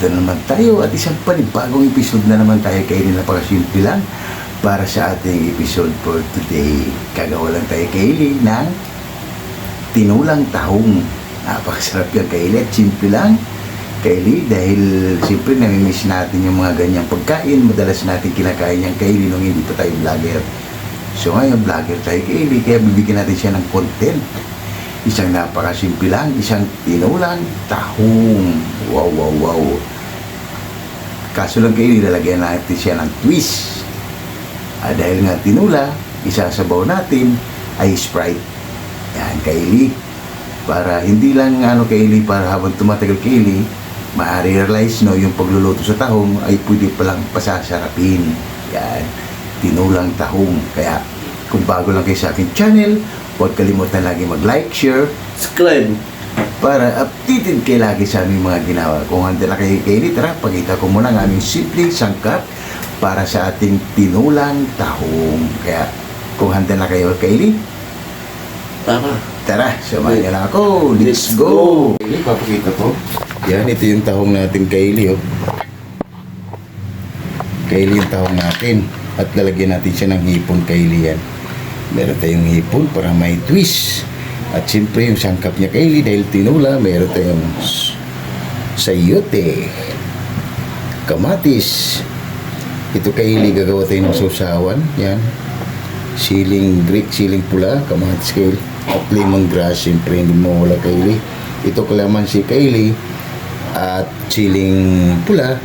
Nandito na naman tayo at isang panibagong episode na naman tayo kay napakasimple lang para sa ating episode for today. Kagawa lang tayo kay ng tinulang tahong. Napakasarap yan kay at simple lang. Kayli dahil siyempre namimiss natin yung mga ganyang pagkain. Madalas natin kinakain yung Kayli nung hindi pa tayo vlogger. So ngayon vlogger tayo Kayli kaya bibigyan natin siya ng content. Isang napakasimple lang, isang tinulang tahong. Wow, wow, wow. Kaso lang Kayli, lalagyan natin siya ng twist. Ah, dahil nga tinula, isasabaw natin ay Sprite. Yan, Kayli. Para hindi lang ano Kayli, para habang tumatagal Kayli, maaari realize no, yung pagluluto sa tahong ay pwede palang pasasarapin. Yan, tinulang tahong. Kaya, kung bago lang kayo sa aking channel, huwag kalimutan lagi mag-like, share, Subscribe. para updated kayo lagi sa aming mga ginawa. Kung handa na kayo Kayli, tara, pakita ko muna ang aming simpleng sangkap para sa ating tinulang tahong. Kaya, kung handa na kayo Kayli, Tama. Tara, samahan niyo lang ako. Let's go! Kaylee, papakita ko. Yan, ito yung tahong natin Kaylee, oh. Kaylee yung tahong natin. At lalagyan natin siya ng hipon Kaylee yan. Meron tayong hipon para may twist. At siyempre yung sangkap niya Kaylee dahil tinula, meron tayong sayote, kamatis. Ito Kaylee, gagawa tayo ng sausawan. Yan siling Greek, siling pula, kamatis kaili, at lemongrass, siyempre hindi mo wala kaili. Ito kalamansi kaili, at siling pula,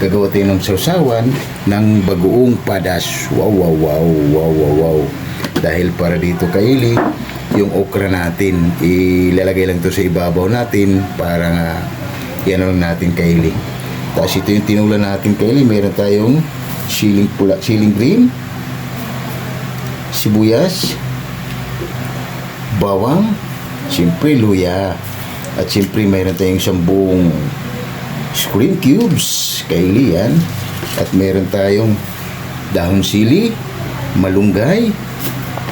gagawa tayo ng sausawan ng bagoong padas. Wow, wow, wow, wow, wow, wow. Dahil para dito kaili, yung okra natin, ilalagay lang to sa ibabaw natin para nga yan lang natin kaili. Tapos ito yung tinula natin kaili, meron tayong siling pula, siling green, sibuyas, bawang, siyempre luya. At siyempre mayroon tayong isang buong screen cubes, kaili yan. At meron tayong dahon sili, malunggay,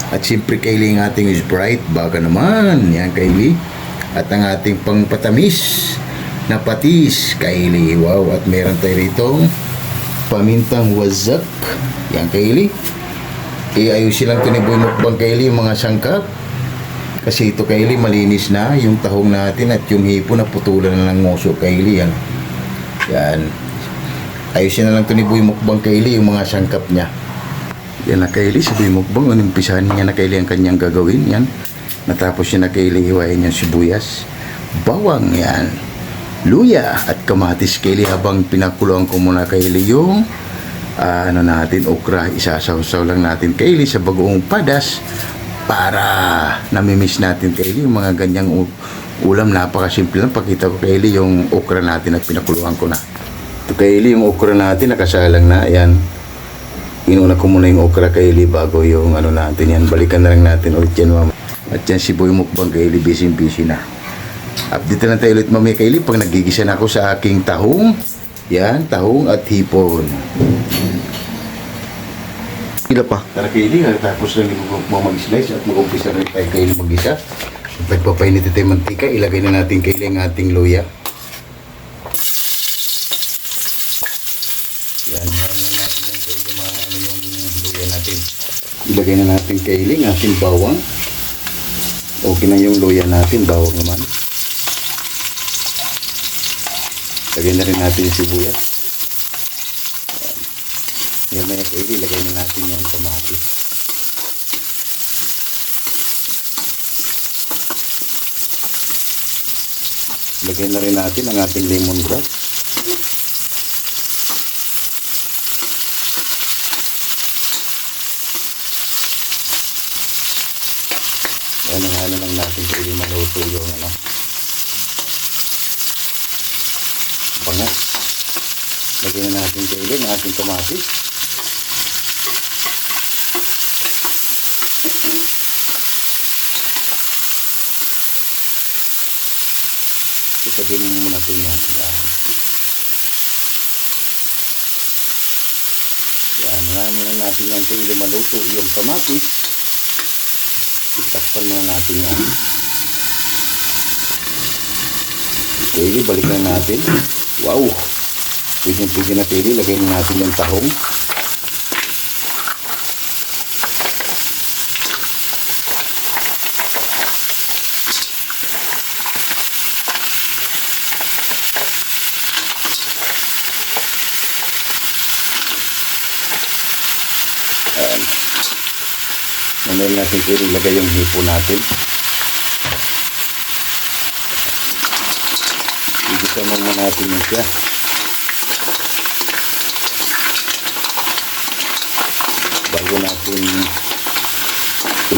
at siyempre kaili ang ating Sprite, baka naman, yan kaili. At ang ating pangpatamis na patis, kaili. Wow, at meron tayo rito pamintang wazak, yan kaili iayusin lang ito ni Boy Mukbang Kaili yung mga sangkap. Kasi ito Kaili malinis na yung tahong natin at yung hipo na putulan na ng ngoso Kaili yan. Yan. Ayusin na lang ito ni Boy Mukbang Kaili yung mga sangkap niya. Yan na Kaili, si Boy Mukbang, unimpisahan niya na Kaili ang kanyang gagawin. Yan. Natapos niya na Kaili hiwain yung sibuyas. Bawang yan. Luya at kamatis Kaili habang pinakuloan ko muna Kaili yung ah, ano natin, okra, isasaw-saw lang natin kaili sa bagoong padas para namimiss natin kaili yung mga ganyang ulam. Napakasimple lang. Pakita ko kaili yung okra natin at pinakuluan ko na. Ito kaili yung okra natin, nakasalang na. Ayan. Inuna ko muna yung okra kaili bago yung ano natin yan. Balikan na lang natin ulit yan mama. At yan si Boy Mukbang kaili, busy-busy na. Update na tayo ulit mamaya kaili pag nagigisa na ako sa aking tahong. Yan, tahong at hipon. Ila pa. Tara kaili, tapos lang mo mag-slice at mag-umpisa na tayo kaili mag-isa. Pagpapainit tayo mantika, ilagay na natin kaili ang ating luya. Yan, yan yan natin yung kaili, mga ano yung luya natin. Ilagay na natin kaili ang ating bawang. Okay na yung luya natin, bawang naman. Lagyan na rin natin yung sibuyas. Yan na yung kaili, lagay na natin yung kamatis. Lagay na rin natin ang ating lemongrass. Yan ang ano lang natin kaili maluto yung ano. Pangas. Lagyan na ang ating kamatis. Isagin mo natin yan. Yan. Yan. Ngayon muna natin kung hindi maluto yung kamatis. Itakpan muna natin yan. Okay, balik na natin. Wow! Pwede na pili. Lagay na natin yung tahong. Ayan. Mamaya natin ilagay yung hipo natin. Igisa muna natin yun siya. Bago natin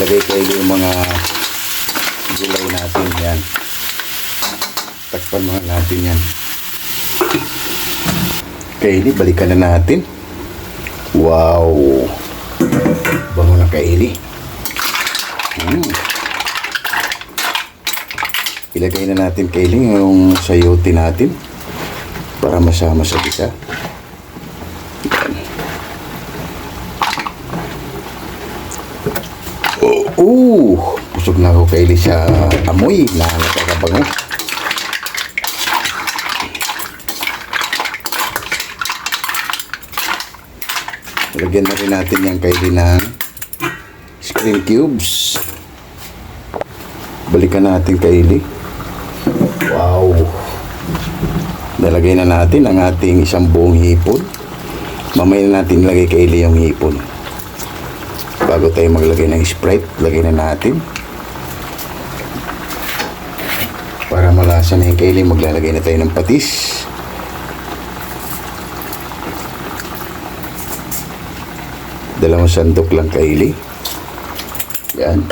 ilagay kayo yung mga gulay natin yan. Takpan mga natin yan. Kaili, balikan na natin. Wow! Bango na kaili. Hmm. Ilagay na natin kailing yung sayote natin para masama sa gisa. Yan. Oh, pusog na ako kaili sa amoy na nakakabango. Lagyan na rin natin yung kaili ng screen cubes. Balikan natin kaili. Wow. Nalagay na natin ang ating isang buong hipon. Mamaya na natin ilagay kaili yung hipon. Bago tayo maglagay ng Sprite, lagay na natin. Para malasa na yung kaili, maglalagay na tayo ng patis. Dalawang sandok lang kaili. Yan.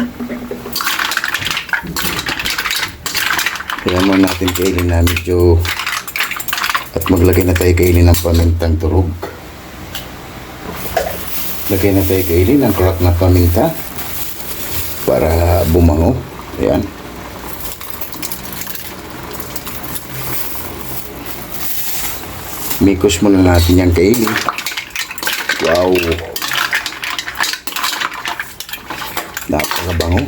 Kaya mo natin kailin na medyo at maglagay na tayo kailin ng pamintang turog. Lagay na tayo kailin ng crack na paminta para bumango. Ayan. Mikos muna natin yung kailin. Wow! Napakabango.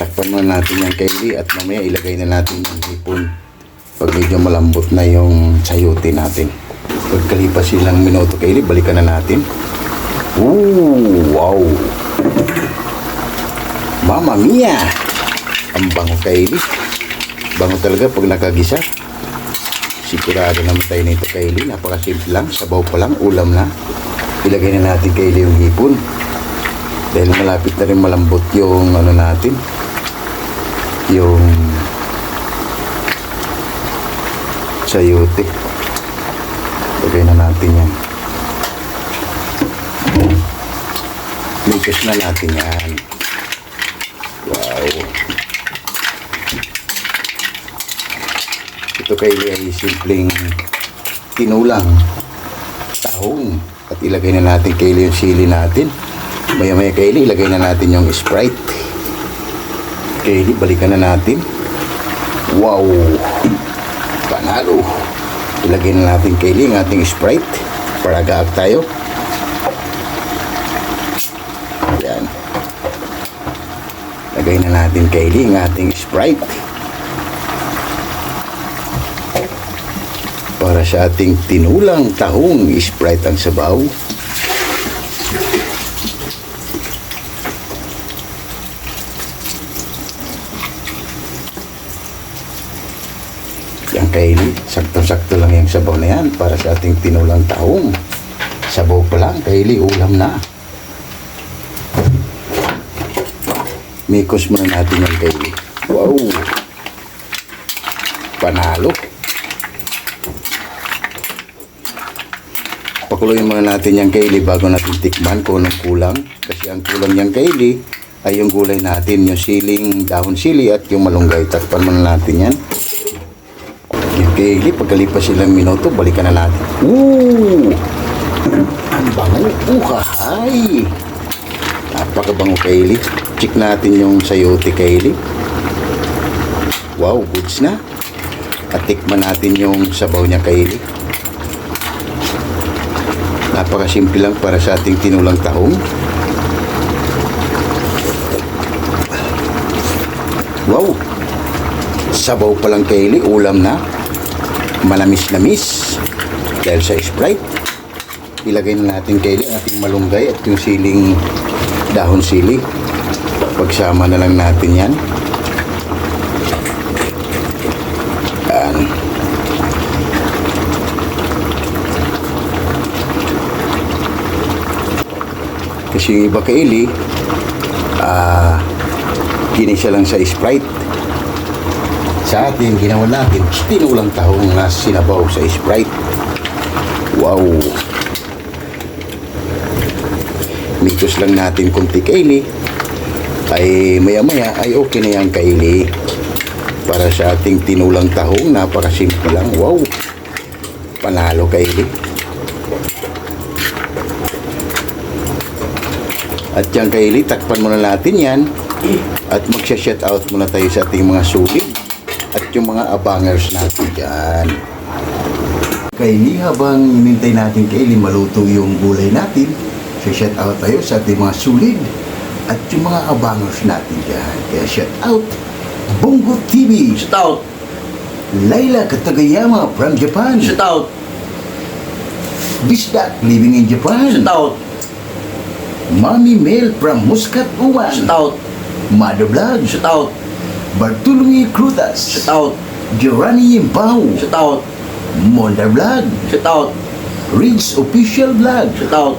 Takpan muna natin yung kaili at mamaya ilagay na natin yung hipon pag medyo malambot na yung sayote natin. Pagkalipas silang minuto kaili, balikan na natin. Ooh, wow! Mama mia! Ang bango kaili. Bango talaga pag nakagisa. Sigurado naman tayo nito kaili. Napakasimple lang. Sabaw pa lang. Ulam na. Ilagay na natin kaili yung hipon. Dahil malapit na rin malambot yung ano natin. Yung sayote. Lagay na natin yan. Mixes na natin yan. Wow. Ito kay ay simpleng tinulang tahong at ilagay na natin kaili yung sili natin. Maya maya kaili, ilagay na natin yung Sprite. Kaili, balikan na natin. Wow! Panalo! Ilagay na natin kaili yung ating Sprite para gaag tayo. Yan. Lagay na natin kaili yung ating Sprite. Para sa ating tinulang tahong Sprite ang sabaw. Yan kaili, sakto-sakto lang yung sabaw na yan para sa ating tinulang tahong. Sabaw pa lang, kaili, ulam na. Mikos muna natin yung kaili. Wow! Panalo! Pakuluin muna natin yung kaili bago natin tikman kung anong kulang. Kasi ang kulang yung kaili ay yung gulay natin, yung siling, dahon sili at yung malunggay. Takpan muna natin yan. Kaili, pagkalipas silang minuto, balikan na natin. Ooh! Ang bango. Uhahay! Napakabango kaili. Check natin yung sayote kaili. Wow, goods na. At natin yung sabaw niya kaili. Napakasimple lang para sa ating tinulang tahong. Wow! Sabaw pa lang kaili, ulam na. Manamis-namis dahil sa Sprite. Ilagay na natin kayo ang ating malunggay at yung siling dahon sili. Pagsama na lang natin yan. Yan. Kasi yung iba kaili, ah, kinisa lang sa Sprite. Sa atin, ginawa natin, tinulang tahong na sinabaw sa Sprite. Wow! Mitos lang natin kunti kaili, ay maya-maya ay okay na yan kaili. Para sa ating tinulang tahong, napakasimple lang. Wow! Panalo kaili. At yan kaili, takpan muna natin yan. At magsha-shout out muna tayo sa ating mga sulit at yung mga abangers natin dyan. Kaili, habang hinintay natin kaili maluto yung gulay natin, so shout out tayo sa ating mga sulit at yung mga abangers natin dyan. Kaya shout out, Bongo TV, Shout out. Laila Katagayama from Japan, Shout out. Bisdak living in Japan, Shout out. Mami Mel from Muscat, Uman, Shout out. Mother Blood, Shout out. Bartolome Crudas, Shout out. Gerani Impao, Shout out. Monda Vlog, Shout out. Riggs Official Vlog, Shout out.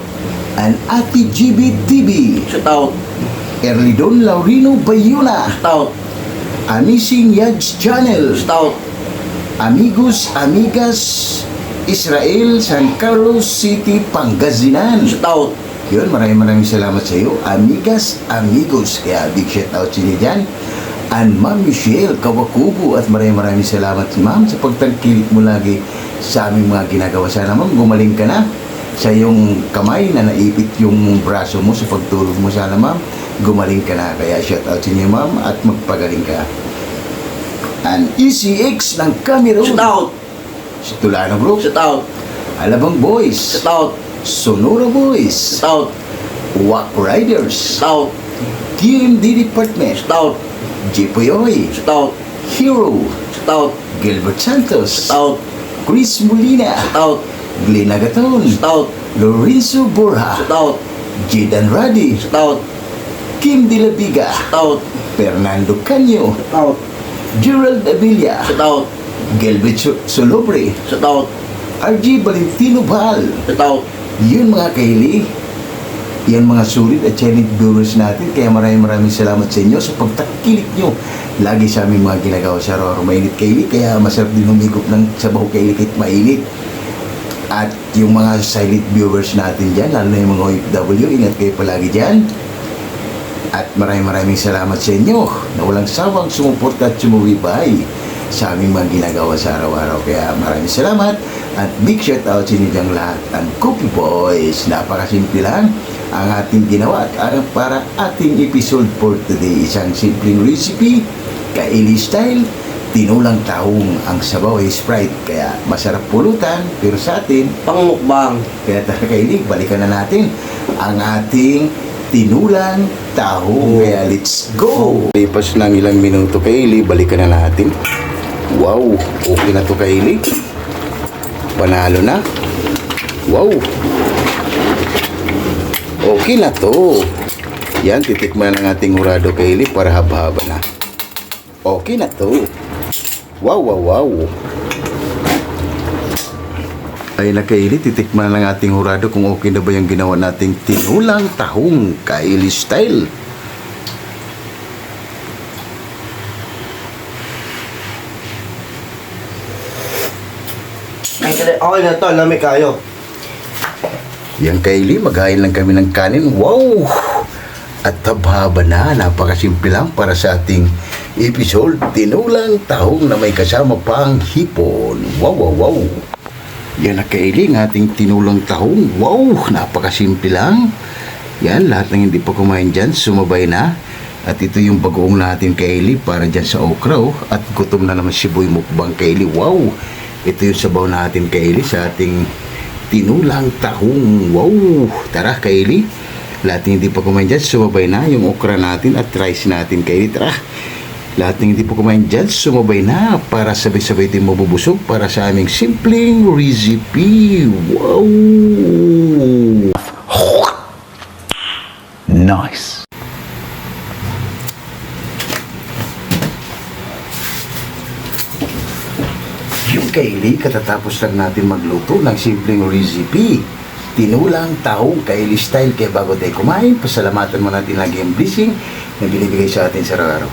and Ati GB TV, Shout out. Erlidon Laurino Bayuna, Shout out. Amazing Yags Channel, Shout out. Amigos Amigas, Israel, San Carlos City, Pangasinan. Shout out. Yun, maraming maraming salamat sa iyo. Amigas, amigos. Kaya big shout out sa inyo dyan. And Ma'am Michelle Kawakubo at maraming maraming salamat ma'am sa pagtangkilik mo lagi sa aming mga ginagawa. Sana ma'am, gumaling ka na sa iyong kamay na naipit yung braso mo sa pagtulog mo. Sana ma'am, gumaling ka na. Kaya shout out sa inyo ma'am at magpagaling ka. And ECX ng Cameroon. Shout out. Si Tulano Group. Shout out. Alabang Boys. Shout out. Sonora Boys. Shout out. Wack Riders. Shout out. TMD Department. Shout out. Jipoyoy. Shout out. Hero. Shout out. Gilbert Santos. Shout out. Chris Molina. Shout out. Glenn Agaton. Shout out. Lorenzo Borja. Shout out. Jidan Radi. Shout out. Kim De La. Shout out. Fernando Canyo. Shout out. Gerald Avilla. Shout out. Gelbert So- Solobre. Shout out. RG Valentino Bal. Shout out. Yun mga kaili. Yan mga sulit at channel viewers natin. Kaya maraming maraming salamat sa inyo sa pagtakilik nyo. Lagi sa aming mga ginagawa sa araw mainit kaili. Kaya masarap din humigop ng sabaw kaili kahit mainit. At yung mga silent viewers natin dyan, lalo na yung mga OFW, ingat kayo palagi dyan. At maraming maraming salamat sa inyo na walang sawang sumuporta at sumuwibay sa aming mga ginagawa sa araw-araw. Kaya maraming salamat at big shout out sa inyo dyan lahat. And Cookie Boys, napakasimple lang ang ating ginawa at para ating episode for today. Isang simpleng recipe, kaili style, tinulang taong ang sabaw ay Sprite. Kaya masarap pulutan, pero sa atin, Pangmukbang. kaya talaga kailig, balikan na natin ang ating tinulang taho. Kaya let's go! Lipas ng ilang minuto kaili, balikan na natin. Wow, okay na to kaili. Panalo na. Wow. Okay na to. Yan, titikman ng ating hurado kaili para haba-haba na. Okay na to. Wow, wow, wow. ay nakaili, titikman ng ating hurado kung okay na ba yung ginawa nating tinulang tahong kaili style. Ay, okay na to. Lamig kayo. Yang kaili, maghain lang kami ng kanin. Wow! At tabhaba na, napakasimple lang para sa ating episode, tinulang tahong na may kasama pang hipon. Wow, wow, wow! Yan na kaili, ng ating tinulang tahong. Wow! Napakasimple lang. Yan, lahat ng hindi pa kumain dyan, sumabay na. At ito yung bagoong natin kaili para dyan sa okra. Oh. At gutom na naman si Boy Mukbang kaili. Wow! Ito yung sabaw natin kaili sa ating tinulang tahong. Wow! Tara, Kaili. Lahat ng hindi pa kumain dyan, sumabay na yung okra natin at rice natin, Kaili. Tara, Lahat ng hindi po kumain dyan, sumabay na para sabay-sabay din mabubusog para sa aming simpleng recipe. Wow! Nice! Yung kaili, katatapos lang natin magluto ng simpleng recipe. Tinulang tahong kaili style. Kaya bago tayo kumain, pasalamatan mo natin lagi ang blessing na binibigay sa atin sa araw-araw.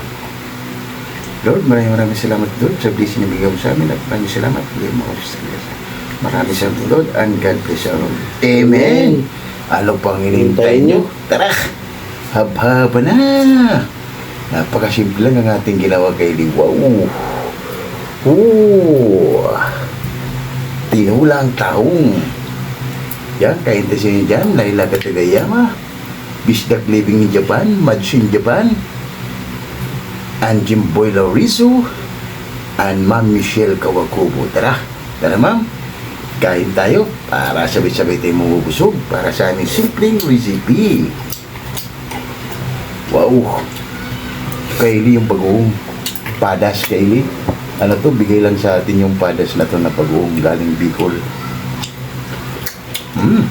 Lord, maraming maraming salamat Lord sa blessing na bigay mo sa amin at maraming salamat bigay mo ako sa. Maraming salamat Lord and God bless you all. Amen! Ano pang hinihintay nyo? Tara! Hab-haba na! Napakasimple lang ang ating ginawa kay Wow! Oo! Tinulang taong. Yan, kain tayo niyo dyan. Laila Katagayama. Bisdak Living in Japan. Match in Japan. And Jimboy Laurizo. And Ma'am Michelle Kawakubo. Tara, tara ma'am. Kain tayo para sabay-sabay tayo mabubusog para sa aming simpleng recipe. Wow! Kaili yung bagoong padas kaili. Ano to, bigay lang sa atin yung padas na to na bagoong galing Bicol. Mm.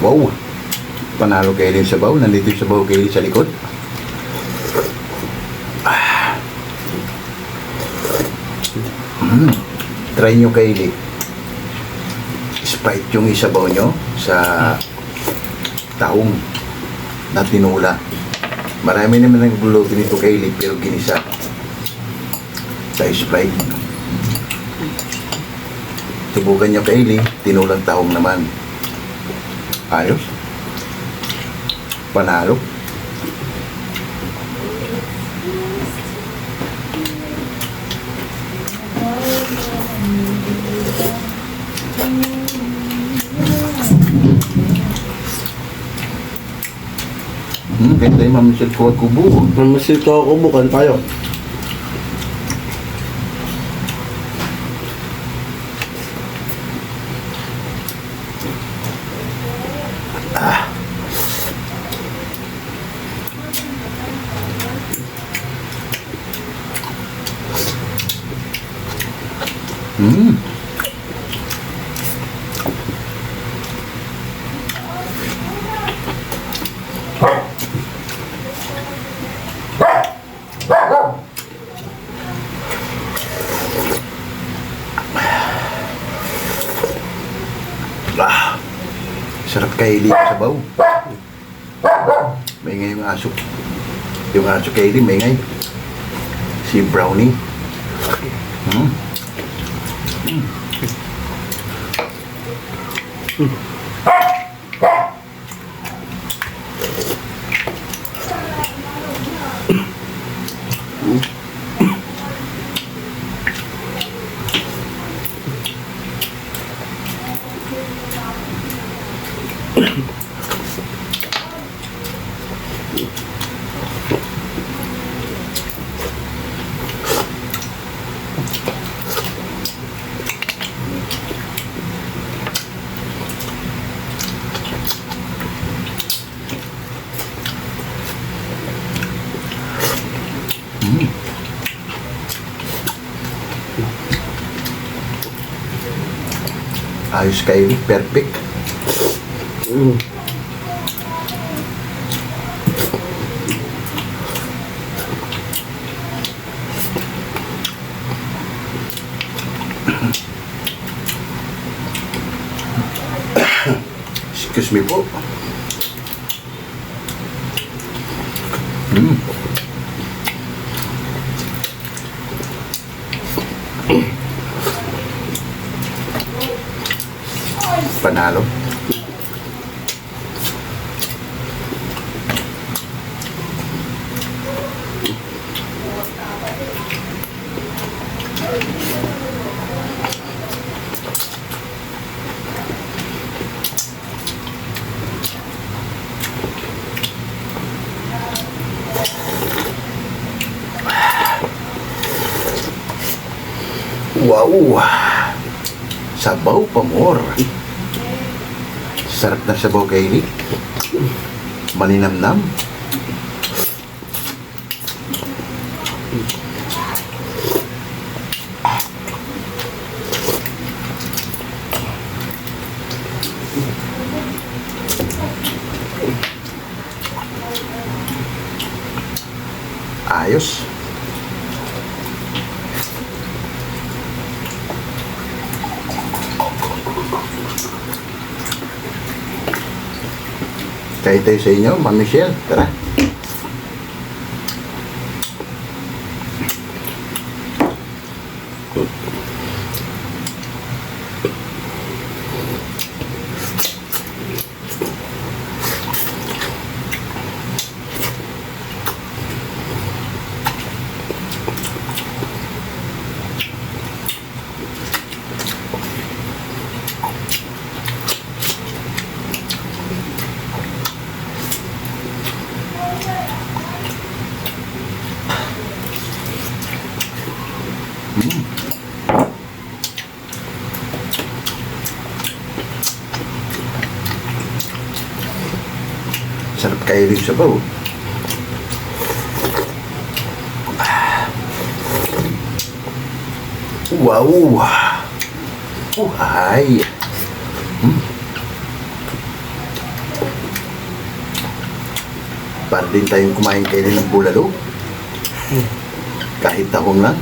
Wow! Panalo kayo din sa baw. Nandito yung sabaw kayo sa likod. Mm. Try nyo kaili. Spite yung isabaw nyo sa taong na tinula. Marami naman nagluluto nito kaili pero ginisa. Sa Sprite. Subukan nyo kaili, tinulang taong naman. Ayos. Panalo. Hmm, ganda yung mamisil ko at kubo. Mamasito ako, bukan tayo. Hmm. Ah, kaili sa baw. May ngay yung aso. Yung aso kaili, may ngay. Si Brownie. Hmm. Ayos kaili, perfect. Mm. Excuse me po. Mm. panalo. Wow! Sabaw pamor! Sarap na sabaw kay Maninamnam. Ayos. Kahit tayo sa inyo, Ma'am Michelle, tara. Rin sa baw. Wow! Uhay! Hmm. Para din tayong kumain kayo ng bulalo. Kahit tahong lang.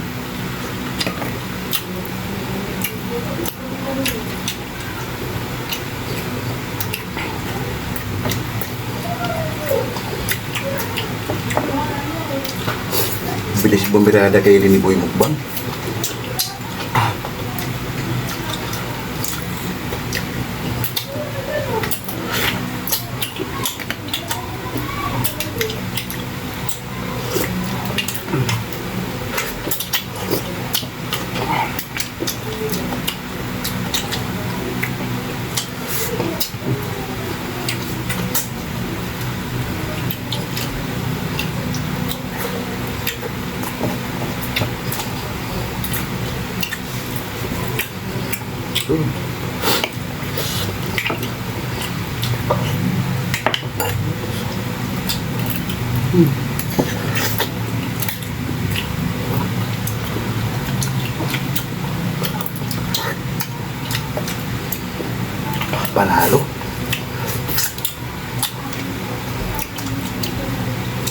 Bilis bumirada kay ni Boy Mukbang. Panalo.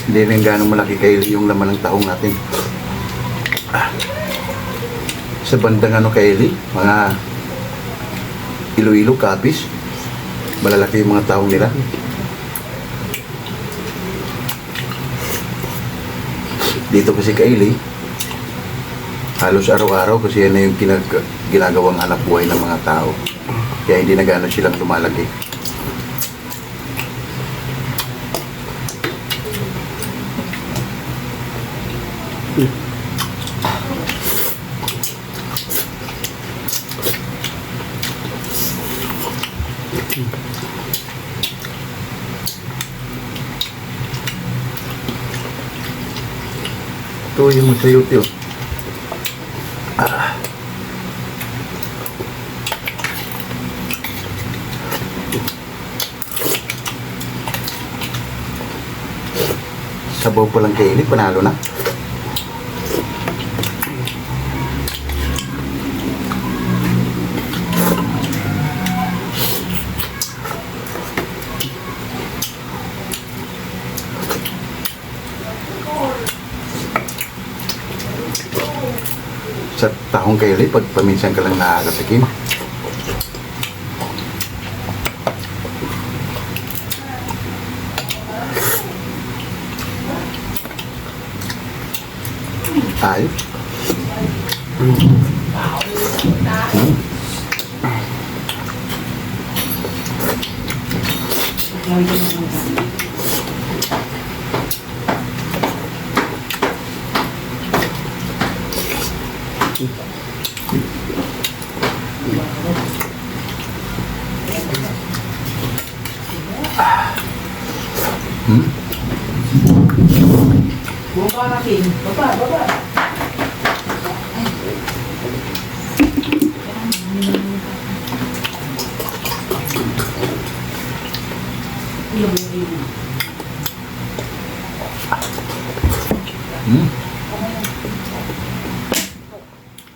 Hindi rin gano'ng malaki kayo yung laman ng taong natin. Ah. Sa bandang ano kaili, mga Iloilo, Capiz, malalaki yung mga taong nila. Dito kasi kaili, halos araw-araw kasi yan na yung kinag- ginagawang hanap buhay ng mga tao. Kaya hindi na gano'n silang lumalaki. Ito yung sa YouTube. Sabaw pa lang kaili, panalo na. Sa tahong kaili, pag paminsan ka lang nakakatikim. Ayos. Bumaba natin. Baba, baba.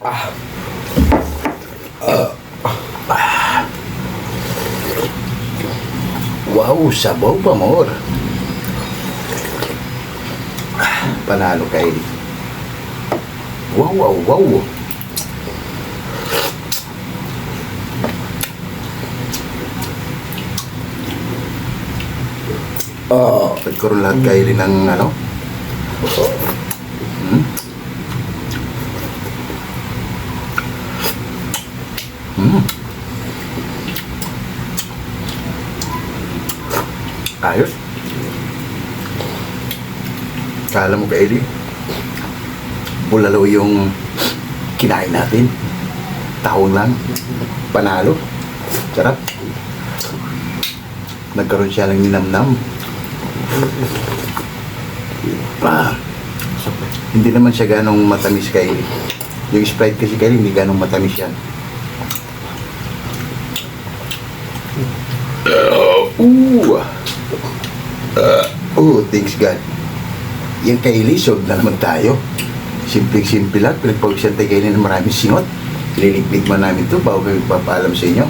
Ah. Ah. Wow, sabaw pa more. Ah, Panalo kay Wow, wow, wow. Oh, nagkaroon lahat kayo rin ng ano? Hmm. Ayos. Kala mo kay Eli, bulalo yung kinain natin. Tahong lang. Panalo. Sarap. Nagkaroon siya ng ninamnam. Ah, hindi naman siya ganong matamis kay Yung Sprite kasi kay hindi ganong matamis yan. Ooh. Uh, oh, thanks God. Yung kay Lisog na naman tayo. Simpleng-simple lang. Pinagpawisan tayo kayo ng maraming singot. Liligpit man namin to bago kami papaalam sa inyo.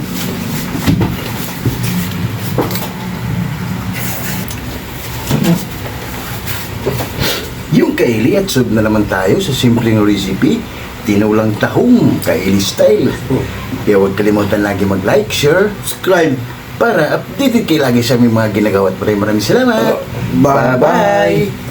Yung kaili at sub na naman tayo sa simpleng recipe, tinulang tahong kaili style. Kaya huwag kalimutan lagi mag-like, share, Subscribe. Para updated kayo lagi sa aming mga ginagawa at maraming maraming salamat. Bye-bye. Bye-bye.